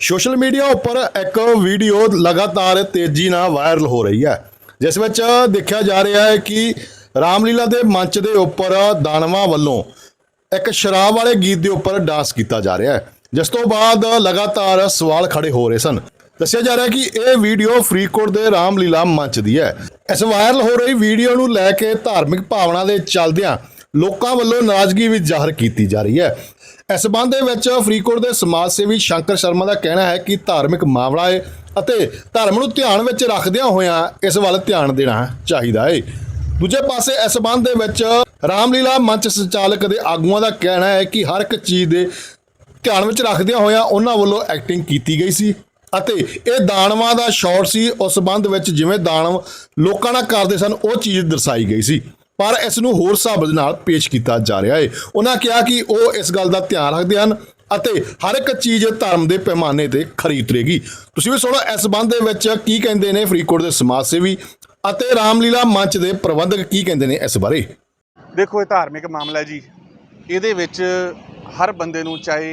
Social media ਉੱਪਰ ਇੱਕ video ਲਗਾਤਾਰ ਤੇਜ਼ੀ ਨਾਲ ਵਾਇਰਲ ਹੋ ਰਹੀ ਹੈ, ਜਿਸ ਵਿੱਚ ਦੇਖਿਆ ਜਾ ਰਿਹਾ ਹੈ ਕਿ ਰਾਮਲੀਲਾ ਦੇ ਮੰਚ ਦੇ ਉੱਪਰ ਦਾਨਵਾਂ ਵੱਲੋਂ ਇੱਕ ਸ਼ਰਾਬ ਵਾਲੇ ਗੀਤ ਦੇ ਉੱਪਰ ਡਾਂਸ ਕੀਤਾ ਜਾ ਰਿਹਾ ਹੈ, ਜਿਸ ਤੋਂ ਬਾਅਦ ਲਗਾਤਾਰ ਸਵਾਲ ਖੜੇ ਹੋ ਰਹੇ ਸਨ। ਦੱਸਿਆ ਜਾ ਰਿਹਾ ਕਿ ਇਹ ਵੀਡੀਓ ਫਰੀਦਕੋਟ ਦੇ ਰਾਮਲੀਲਾ ਮੰਚ ਦੀ ਹੈ। ਇਸ ਵਾਇਰਲ ਹੋ ਰਹੀ ਵੀਡੀਓ ਨੂੰ ਲੈ ਕੇ ਧਾਰਮਿਕ ਭਾਵਨਾ ਦੇ ਚੱਲਦਿਆਂ ਲੋਕਾਂ ਵੱਲੋਂ ਨਾਰਾਜ਼ਗੀ ਵੀ ਜ਼ਾਹਰ ਕੀਤੀ ਜਾ ਰਹੀ ਹੈ। ਇਸ ਸੰਬੰਧ ਦੇ ਵਿੱਚ ਫਰੀਦਕੋਟ ਦੇ ਸਮਾਜ ਸੇਵੀ ਸ਼ੰਕਰ ਸ਼ਰਮਾ ਦਾ ਕਹਿਣਾ ਹੈ ਕਿ ਧਾਰਮਿਕ ਮਾਮਲਾ ਹੈ ਅਤੇ ਧਰਮ ਨੂੰ ਧਿਆਨ ਵਿੱਚ ਰੱਖਦਿਆਂ ਹੋਇਆਂ ਇਸ ਵੱਲ ਧਿਆਨ ਦੇਣਾ ਚਾਹੀਦਾ ਹੈ। ਦੂਜੇ ਪਾਸੇ ਇਸ ਸੰਬੰਧ ਦੇ ਵਿੱਚ ਰਾਮਲੀਲਾ ਮੰਚ ਸੰਚਾਲਕ ਦੇ ਆਗੂਆਂ ਦਾ ਕਹਿਣਾ ਹੈ ਕਿ ਹਰ ਇੱਕ ਚੀਜ਼ ਦੇ ਧਿਆਨ ਵਿੱਚ ਰੱਖਦਿਆਂ ਹੋਇਆਂ ਉਹਨਾਂ ਵੱਲੋਂ ਐਕਟਿੰਗ ਕੀਤੀ ਗਈ ਸੀ ਅਤੇ ਇਹ ਦਾਨਵਾਂ ਦਾ ਸ਼ਾਟ ਸੀ। ਉਸ ਸੰਬੰਧ ਵਿੱਚ ਜਿਵੇਂ ਦਾਨਵ ਲੋਕਾਂ ਨਾਲ ਕਰਦੇ ਸਨ, ਉਹ ਚੀਜ਼ ਦਰਸਾਈ ਗਈ ਸੀ। ਪਰ ਇਸ ਨੂੰ ਹੋਰ ਹਿਸਾਬ ਦੇ ਨਾਲ ਪੇਸ਼ ਕੀਤਾ ਜਾ ਰਿਹਾ ਹੈ। ਉਹਨਾਂ ਕਿਹਾ ਕਿ ਉਹ ਇਸ ਗੱਲ ਦਾ ਧਿਆਨ ਰੱਖਦੇ ਹਨ ਅਤੇ ਹਰ ਇੱਕ ਚੀਜ਼ ਧਰਮ ਦੇ ਪੈਮਾਨੇ ਤੇ ਖਰੀ ਉਤਰੇਗੀ ਤੁਸੀਂ ਵੀ ਸੁਣੋ, ਇਸ ਸੰਬੰਧ ਦੇ ਵਿੱਚ ਕੀ ਕਹਿੰਦੇ ਨੇ ਫਰੀਦਕੋਟ ਦੇ ਸਮਾਜ ਸੇਵੀ ਅਤੇ ਰਾਮਲੀਲਾ ਮੰਚ ਦੇ ਪ੍ਰਬੰਧਕ ਕੀ ਕਹਿੰਦੇ ਨੇ ਇਸ ਬਾਰੇ? ਦੇਖੋ, ਇਹ ਧਾਰਮਿਕ ਮਾਮਲਾ ਜੀ। ਇਹਦੇ ਵਿੱਚ ਹਰ ਬੰਦੇ ਨੂੰ ਚਾਹੇ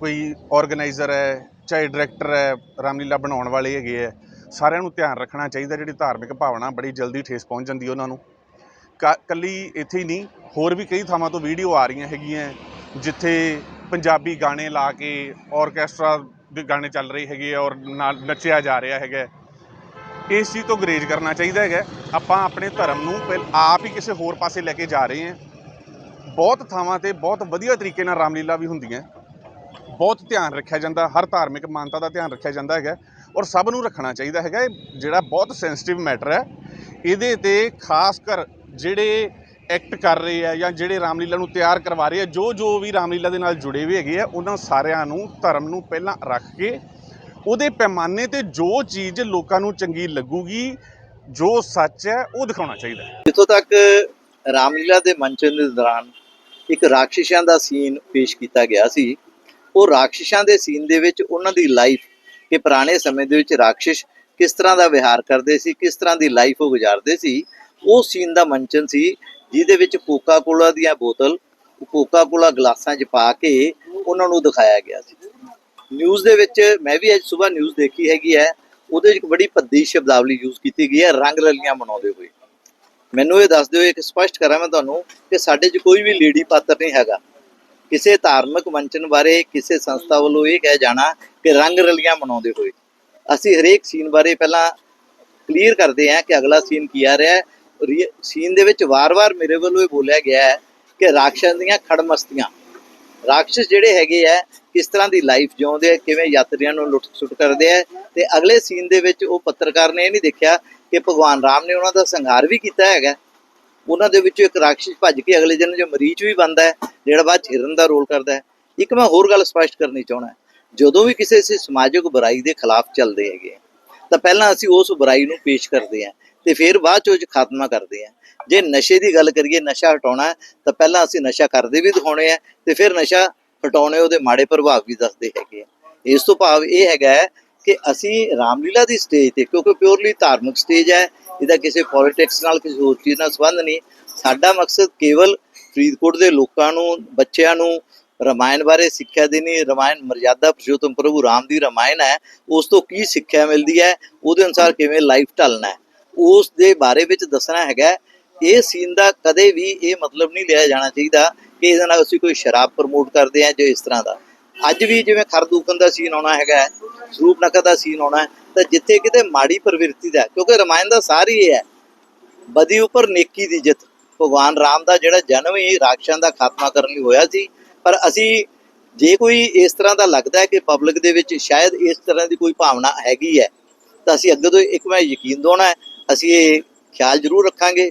ਕੋਈ ਆਰਗੇਨਾਈਜ਼ਰ ਹੈ, ਚਾਹੇ ਡਾਇਰੈਕਟਰ ਹੈ, ਰਾਮਲੀਲਾ ਬਣਾਉਣ ਵਾਲੇ ਹੈਗੇ ਹੈ, ਸਾਰਿਆਂ ਨੂੰ ਧਿਆਨ ਰੱਖਣਾ ਚਾਹੀਦਾ, ਜਿਹੜੀ ਧਾਰਮਿਕ ਭਾਵਨਾ ਬੜੀ ਜਲਦੀ ਠੇਸ ਪਹੁੰਚ ਜਾਂਦੀ ਹੈ ਉਹਨਾਂ ਨੂੰ। ਕੱਲੀ ਇੱਥੇ ਹੀ ਨਹੀਂ, ਹੋਰ ਵੀ ਕਈ ਥਾਵਾਂ ਤੋਂ ਵੀਡੀਓ ਆ ਰਹੀਆਂ ਹੈਗੀਆਂ, ਜਿੱਥੇ ਪੰਜਾਬੀ ਗਾਣੇ ਲਾ ਕੇ ਆਰਕੈਸਟਰਾ ਦੇ ਗਾਣੇ ਚੱਲ ਰਹੇ ਹੈਗੇ ਔਰ ਨਾਲ ਨੱਚਿਆ ਜਾ ਰਿਹਾ ਹੈਗਾ। ਇਸ ਚੀਜ਼ ਤੋਂ ਗਰੇਜ ਕਰਨਾ ਚਾਹੀਦਾ ਹੈਗਾ। ਆਪਾਂ ਆਪਣੇ ਧਰਮ ਨੂੰ ਪਹਿਲ, ਆਪ ਹੀ ਕਿਸੇ ਹੋਰ ਪਾਸੇ ਲੈ ਕੇ ਜਾ ਰਹੇ ਹਾਂ। ਬਹੁਤ ਥਾਵਾਂ ਤੇ ਬਹੁਤ ਵਧੀਆ ਤਰੀਕੇ ਨਾਲ ਰਾਮਲੀਲਾ ਵੀ ਹੁੰਦੀਆਂ। ਬਹੁਤ ਧਿਆਨ ਰੱਖਿਆ ਜਾਂਦਾ, ਹਰ ਧਾਰਮਿਕ ਮਾਨਤਾ ਦਾ ਧਿਆਨ ਰੱਖਿਆ ਜਾਂਦਾ ਹੈਗਾ ਔਰ ਸਭ ਨੂੰ ਰੱਖਣਾ ਚਾਹੀਦਾ ਹੈਗਾ। ਇਹ ਜਿਹੜਾ ਬਹੁਤ ਸੈਂਸਿਟਿਵ ਮੈਟਰ ਹੈ, ਇਹਦੇ ਤੇ ਖਾਸ ਕਰ ਜਿਹੜੇ ਐਕਟ ਕਰ ਰਹੇ ਆ ਜਾਂ ਜਿਹੜੇ ਰਾਮਲੀਲਾ ਨੂੰ ਤਿਆਰ ਕਰਵਾ ਰਹੇ ਆ, ਜੋ ਜੋ ਵੀ ਰਾਮਲੀਲਾ ਦੇ ਨਾਲ ਜੁੜੇ ਹੋਏ ਹੈਗੇ ਆ, ਉਹਨਾਂ ਸਾਰਿਆਂ ਨੂੰ, ਧਰਮ ਨੂੰ ਪਹਿਲਾਂ ਰੱਖ ਕੇ ਉਹਦੇ ਪੈਮਾਨੇ ਤੇ ਜੋ ਚੀਜ਼ ਲੋਕਾਂ ਨੂੰ ਚੰਗੀ ਲੱਗੂਗੀ, ਜੋ ਸੱਚ ਹੈ, ਉਹ ਦਿਖਾਉਣਾ ਚਾਹੀਦਾ ਹੈ। ਜਿੱਥੋਂ ਤੱਕ ਰਾਮਲੀਲਾ ਦੇ ਮੰਚਨ ਦੇ ਦੌਰਾਨ ਇੱਕ ਰਾਖਸ਼ੀਸ਼ਾਂ ਦਾ ਸੀਨ ਪੇਸ਼ ਕੀਤਾ ਗਿਆ ਸੀ, ਉਹ ਰਾਖਸ਼ੀਸ਼ਾਂ ਦੇ ਸੀਨ ਦੇ ਵਿੱਚ ਉਹਨਾਂ ਦੀ ਲਾਈਫ ਕਿ ਪੁਰਾਣੇ ਸਮੇਂ ਦੇ ਵਿੱਚ ਰਾਖਸ਼ ਕਿਸ ਤਰ੍ਹਾਂ ਦਾ ਵਿਹਾਰ ਕਰਦੇ ਸੀ, ਕਿਸ ਤਰ੍ਹਾਂ ਦੀ ਲਾਈਫ ਉਹ ਗੁਜ਼ਾਰਦੇ ਸੀ ਉਹ ਸੀਨ ਦਾ ਮੰਚਨ ਸੀ ਜਿਹਦੇ ਵਿੱਚ ਕੋਕਾ ਕੋਲਾ ਦੀਆਂ ਬੋਤਲ ਕੋਕਾ ਕੋਲਾ ਗਲਾਸਾਂ 'ਚ ਪਾ ਕੇ ਉਹਨਾਂ ਨੂੰ ਦਿਖਾਇਆ ਗਿਆ ਸੀ। ਨਿਊਜ਼ ਦੇ ਵਿੱਚ ਮੈਂ ਵੀ ਅੱਜ ਸਵੇਰ ਨਿਊਜ਼ ਦੇਖੀ ਹੈਗੀ ਹੈ, ਉਹਦੇ ਵਿੱਚ ਬੜੀ ਭੱਦੀ ਸ਼ਬਦਾਵਲੀ ਯੂਜ਼ ਕੀਤੀ ਗਈ ਹੈ, ਰੰਗ ਰਲੀਆਂ ਮਨਾਉਂਦੇ ਹੋਏ। ਮੈਨੂੰ ਇਹ ਦੱਸ ਦਿਓ, ਇੱਕ ਸਪਸ਼ਟ ਕਰਾਂ ਮੈਂ ਤੁਹਾਨੂੰ ਕਿ ਸਾਡੇ 'ਚ ਕੋਈ ਵੀ ਲੇਡੀ ਪਾਤਰ ਨਹੀਂ ਹੈਗਾ। ਕਿਸੇ ਧਾਰਮਿਕ ਮੰਚਨ ਬਾਰੇ, ਕਿਸੇ ਸੰਸਥਾ ਵੱਲੋਂ ਇਹ ਕਹਿ ਜਾਣਾ ਕਿ ਰੰਗ ਰਲੀਆਂ ਮਨਾਉਂਦੇ ਹੋਏ। ਅਸੀਂ ਹਰੇਕ ਸੀਨ ਬਾਰੇ ਪਹਿਲਾਂ ਕਲੀਅਰ ਕਰਦੇ ਹਾਂ ਕਿ ਅਗਲਾ ਸੀਨ ਕੀ ਆ ਰਿਹਾ ਹੈ। ਸੀਨ ਦੇ ਵਿੱਚ ਵਾਰ-ਵਾਰ ਮੇਰੇ ਵੱਲੋਂ ਇਹ ਬੋਲਿਆ ਗਿਆ ਹੈ ਕਿ ਰਾਖਸ਼ਾਂ ਦੀਆਂ ਖੜਮਸਤੀਆਂ। ਰਾਖਸ਼ ਜਿਹੜੇ ਹੈਗੇ ਆ, ਕਿਸ ਤਰ੍ਹਾਂ ਦੀ ਲਾਈਫ ਜਿਉਂਦੇ ਆ, ਕਿਵੇਂ ਯਾਤਰੀਆਂ ਨੂੰ ਲੁੱਟ ਸੁੱਟ ਕਰਦੇ ਆ, ਤੇ ਅਗਲੇ ਸੀਨ ਦੇ ਵਿੱਚ ਉਹ ਪੱਤਰਕਾਰ ਨੇ ਇਹ ਨਹੀਂ ਦੇਖਿਆ ਕਿ ਭਗਵਾਨ ਰਾਮ ਨੇ ਉਹਨਾਂ ਦਾ ਸੰਹਾਰ ਵੀ ਕੀਤਾ ਹੈਗਾ। ਉਹਨਾਂ ਦੇ ਵਿੱਚੋਂ ਇੱਕ ਰਾਖਸ਼ ਭੱਜ ਕੇ ਅਗਲੇ ਜਨਮ ਜੋ ਮਰੀਚ ਵੀ ਬਣਦਾ ਹੈ, ਜਿਹੜਾ ਬਾਅਦ ਹਿਰਨ ਦਾ ਰੋਲ ਕਰਦਾ ਹੈ। ਇੱਕ ਮੈਂ ਹੋਰ ਗੱਲ ਸਪਸ਼ਟ ਕਰਨੀ ਚਾਹਣਾ ਜਦੋਂ ਵੀ ਕਿਸੇ ਅਸੀਂ ਸਮਾਜਿਕ ਬੁਰਾਈ ਦੇ ਖਿਲਾਫ ਚੱਲਦੇ ਹੈਗੇ ਤਾਂ ਪਹਿਲਾਂ ਅਸੀਂ ਉਸ ਬੁਰਾਈ ਨੂੰ ਪੇਸ਼ ਕਰਦੇ ਹਾਂ। ਤੇ ਫਿਰ ਬਾਅਦ 'ਚੋਂ ਖਾਤਮਾ ਕਰਦੇ ਹਾਂ ਜੇ ਨਸ਼ੇ ਦੀ ਗੱਲ ਕਰੀਏ, ਨਸ਼ਾ ਹਟਾਉਣਾ ਤਾਂ ਪਹਿਲਾਂ ਅਸੀਂ ਨਸ਼ਾ ਕਰਦੇ ਵੀ ਦਿਖਾਉਣੇ ਆ ਤੇ ਫਿਰ ਨਸ਼ਾ ਹਟਾਉਣੇ ਉਹਦੇ ਮਾੜੇ ਪ੍ਰਭਾਵ ਵੀ ਦੱਸਦੇ ਹੈਗੇ ਆ। ਇਸ ਤੋਂ ਭਾਵ ਇਹ ਹੈਗਾ ਹੈ ਕਿ ਅਸੀਂ ਰਾਮਲੀਲਾ ਦੀ ਸਟੇਜ ਤੇ, ਕਿਉਂਕਿ ਪਿਓਰਲੀ ਧਾਰਮਿਕ ਸਟੇਜ ਹੈ, ਇਹਦਾ ਕਿਸੇ ਪੋਲਿਟਿਕਸ ਨਾਲ, ਕਿਸੇ ਹੋਰ ਚੀਜ਼ ਨਾਲ ਸੰਬੰਧ ਨਹੀਂ। ਸਾਡਾ ਮਕਸਦ ਕੇਵਲ ਫਰੀਦਕੋਟ ਦੇ ਲੋਕਾਂ ਨੂੰ, ਬੱਚਿਆਂ ਨੂੰ ਰਮਾਇਣ ਬਾਰੇ ਸਿੱਖਿਆ ਦੇਣੀ, ਰਮਾਇਣ ਮਰਜ਼ਾਦਾ ਪੁਰਸ਼ੋਤਮ ਪ੍ਰਭੂ ਰਾਮ ਦੀ ਰਮਾਇਣ ਹੈ, ਉਸ ਤੋਂ ਕੀ ਸਿੱਖਿਆ ਮਿਲਦੀ ਹੈ, ਉਹਦੇ ਅਨੁਸਾਰ ਕਿਵੇਂ ਲਾਈਫ ਢਲਣਾ ਹੈ। ਉਸ ਦੇ ਬਾਰੇ ਵਿੱਚ ਦੱਸਣਾ ਹੈਗਾ ਇਹ ਸੀਨ ਦਾ ਕਦੇ ਵੀ ਇਹ ਮਤਲਬ ਨਹੀਂ ਲਿਆ ਜਾਣਾ ਚਾਹੀਦਾ ਕਿ ਇਹਦੇ ਨਾਲ ਅਸੀਂ ਕੋਈ ਸ਼ਰਾਬ ਪ੍ਰਮੋਟ ਕਰਦੇ ਹਾਂ ਜੋ ਇਸ ਤਰ੍ਹਾਂ ਦਾ। ਅੱਜ ਵੀ ਜਿਵੇਂ ਖਰਦੂਕਨ ਦਾ ਸੀਨ ਆਉਣਾ ਹੈਗਾ ਸਰੂਪ ਨਕਰ ਦਾ ਸੀਨ ਆਉਣਾ ਤਾਂ ਜਿੱਥੇ ਕਿਤੇ ਮਾੜੀ ਪ੍ਰਵਿਰਤੀ ਦਾ ਕਿਉਂਕਿ ਰਮਾਇਣ ਦਾ ਸਾਰ ਹੀ ਇਹ ਹੈ। ਬਦੀ ਉੱਪਰ ਨੇਕੀ ਦੀ ਜਿੱਤ। ਭਗਵਾਨ ਰਾਮ ਦਾ ਜਿਹੜਾ ਜਨਮ ਹੀ ਰਾਖਸ਼ਾਂ ਦਾ ਖਾਤਮਾ ਕਰਨ ਲਈ ਹੋਇਆ ਸੀ। ਪਰ ਅਸੀਂ ਜੇ ਕੋਈ ਇਸ ਤਰ੍ਹਾਂ ਦਾ ਲੱਗਦਾ ਹੈ ਕਿ ਪਬਲਿਕ ਦੇ ਵਿੱਚ ਸ਼ਾਇਦ ਇਸ ਤਰ੍ਹਾਂ ਦੀ ਕੋਈ ਭਾਵਨਾ ਹੈਗੀ ਹੈ, ਤਾਂ ਅਸੀਂ ਅੱਗੇ ਤੋਂ ਇੱਕ ਮੈਂ ਯਕੀਨ ਦੋਣਾ ਹੈ ਅਸੀਂ ਇਹ ਖਿਆਲ ਜ਼ਰੂਰ ਰੱਖਾਂਗੇ।